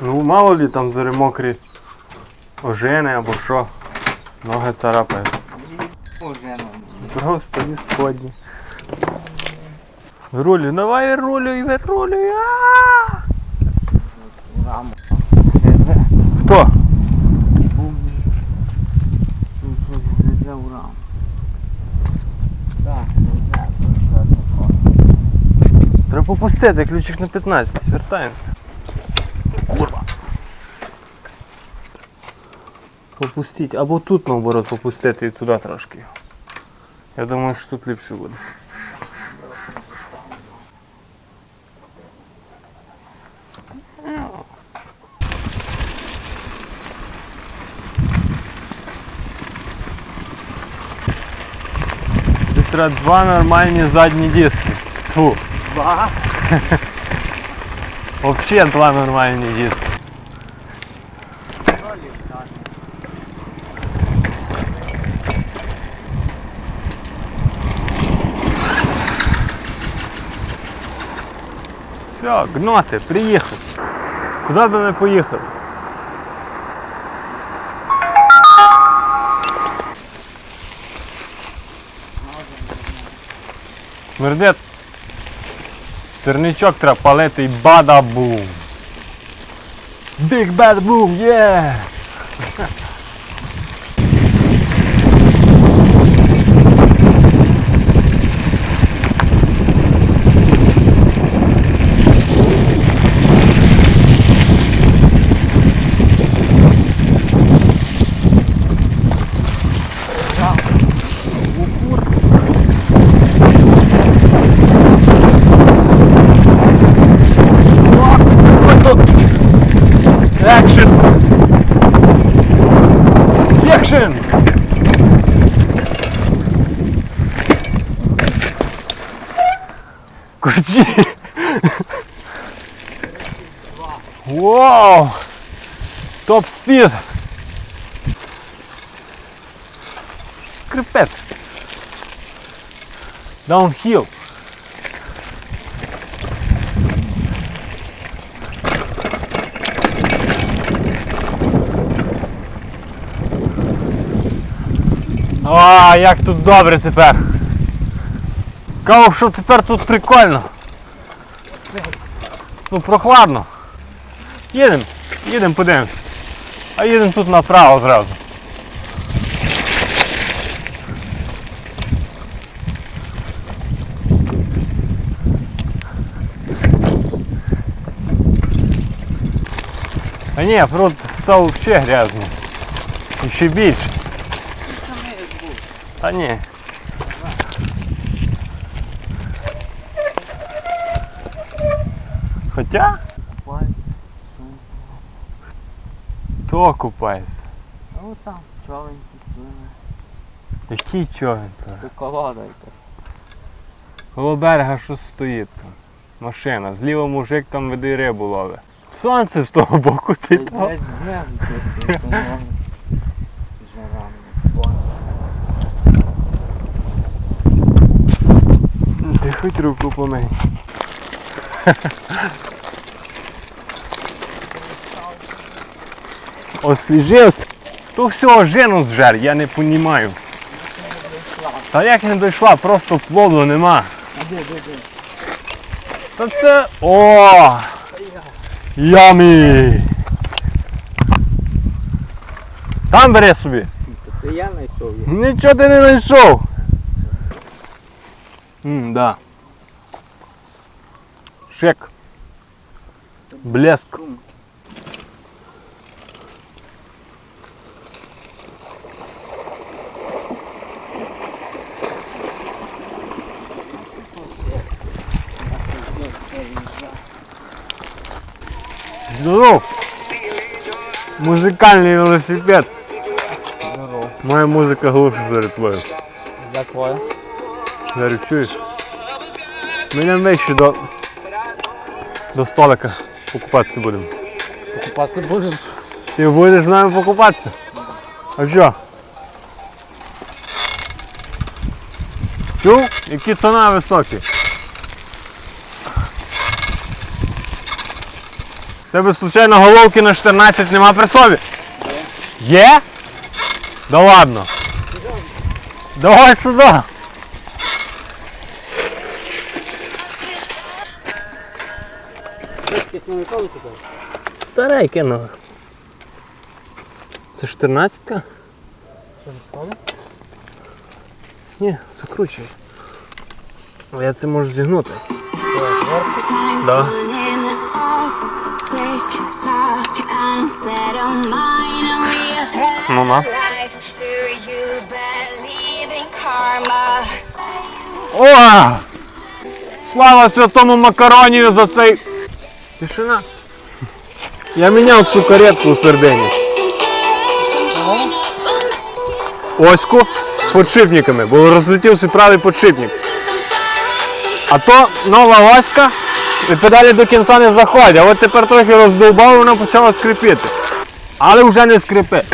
Ну, мало ли там зари мокрі ожени або що. Ноги царапають. Уже ну. Просто не сподні. Рулю, давай рулю і вирулюй. Хто? Треба попустити, ключик на 15. Вертаємося. Курва. Попустіть. Або тут наоборот попустити і туди трошки. Я думаю, що тут ліпше буде. Тобі треба два нормальні задні диски. Фу. Два. Вообще два нормальні диски. Все, гноти, приїхав. Куди би ми поїхали? Смердет. Сирничок треба палити і бада-бум. Big bad boom, yeah! mano. Curti. Uou! Top speed. Scripet. Downhill. Як тут добре тепер. Кажу, що тепер тут прикольно. Ну, прохладно. Їдемо, їдемо подивимось. А їдемо тут направо зразу. А ні, пруд став ще грязний. І ще більше. Та ні. Хоча хто купається? Ну там, човеньки, плине. Який човен? Це колода якась. Коло берега щось стоїть там. Машина. Зліва мужик там веде рибу ловить. Сонце з того боку ти там. Хоч руку помий. Освіжився. То всього жену зжер, я не розумію. Та як не дійшла, просто плоду нема. Де, де, де? Та це. О! Ямі! Там бери собі. Це я знайшов. Нічого ти не знайшов. М, да. шек. Блеск. Здоров! Музыкальный велосипед. Здоров. Моя музыка глуше заряд твою. Я твоя. Зарю, чуешь? Меня вещи до до столика покупатися будемо. Покупати будемо? Ти будеш з нами покупатися? А що? Чув? Які тона високі. тебе случайно головки на 14 нема при собі? Є? Да ладно. Давай сюди. Якісь нові колесо так? Старе кинули. Це 14-ка? Що не спали? Ні, закручуй. А я це можу зігнути. Да. Ну, на. О! Слава святому макаронію за цей. Тишина. Я міняв цю каретку у середині. Оську з подшипниками, бо розлетівся правий подшипник. А то нова оська і педалі до кінця не заходять. А от тепер трохи роздовбав, вона почала скрипіти. Але вже не скрипить.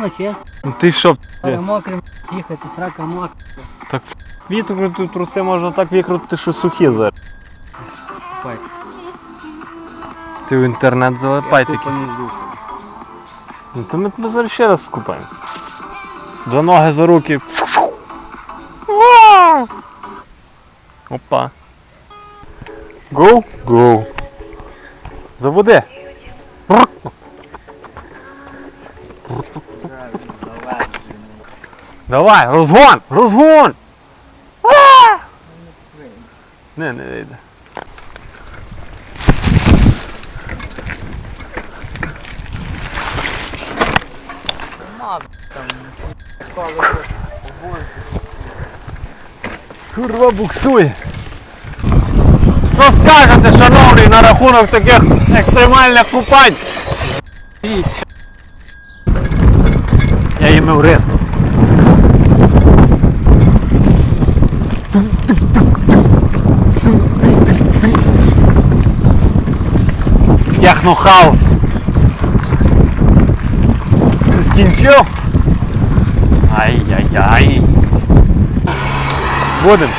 Сума чесно, Ну Ти що? але мокрим їхати, срака мокра. Так вітру труси можна так викрутити, що сухі зараз. Пець. Ти в інтернет залипай таки. Ну то ми тебе зараз ще раз скупаємо. Два ноги за руки. Опа. Гоу? Гоу. Заводи. Давай, розгон! Розгон! Не, не вийде. Курва буксує. Що скажете, шановний, на рахунок таких екстремальних купань? Я їм в риску. Технохаус. Це скінчив? Ай-яй-яй. Будем.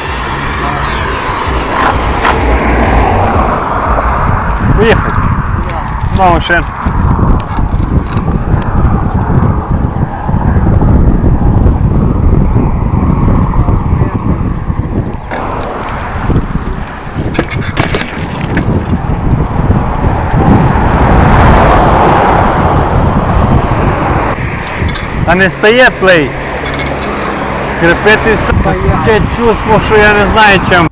Поїхали. На машин. А не стає плей. Скрипити все таке чувство, що я не знаю чим.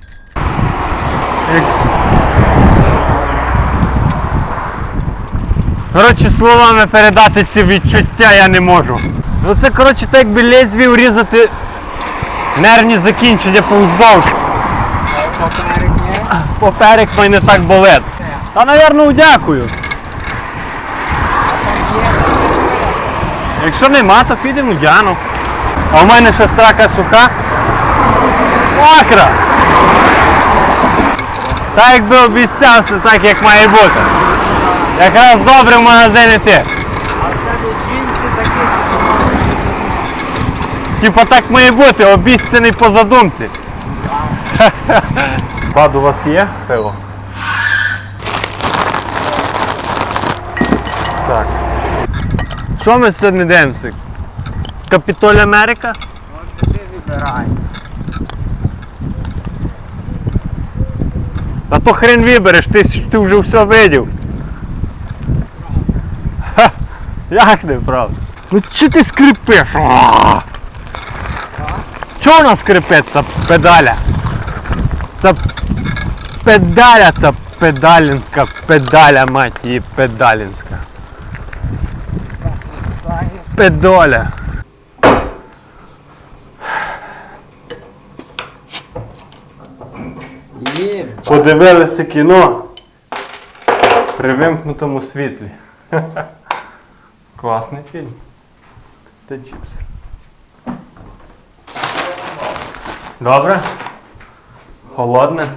Коротше, словами передати ці відчуття я не можу. Ну це коротше так якби лезвію різати нервні закінчення повздовж. Поперед ні. Поперек не так болить. Та, напевно, дякую. Якщо нема, то підемо в Дяну. А в мене ще срака суха. Мокра! Так якби обіцявся, так як має бути. Якраз добре в магазин такі, Типа так має бути, обіцяний по задумці. Бад, у вас є пиво? Так. Що ми сьогодні дивимося? Капітоль Америка? може ти вибирай. Та то хрен вибереш, ти, ти вже все видів. Як не правда? Ну чи ти скрипиш? А! Чого вона скрипить, ця педаля? Це педаля, це педалінська педаля, мать її педалінська. Педоля. Є. Подивилися кіно при вимкнутому світлі. Класний фільм. Та чіпс. Добре? Холодне?